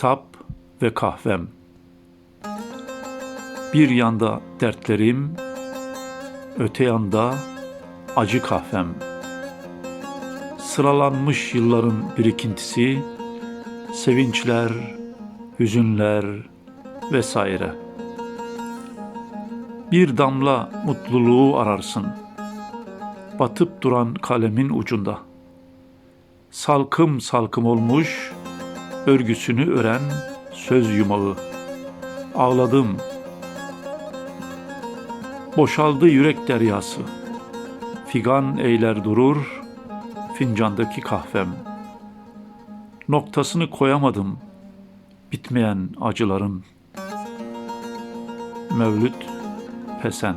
kitap ve kahvem. Bir yanda dertlerim, öte yanda acı kahvem. Sıralanmış yılların birikintisi, sevinçler, hüzünler vesaire. Bir damla mutluluğu ararsın. Batıp duran kalemin ucunda. Salkım salkım olmuş, örgüsünü ören söz yumağı. Ağladım. Boşaldı yürek deryası. Figan eyler durur, fincandaki kahvem. Noktasını koyamadım bitmeyen acıların. Mevlüt Pesen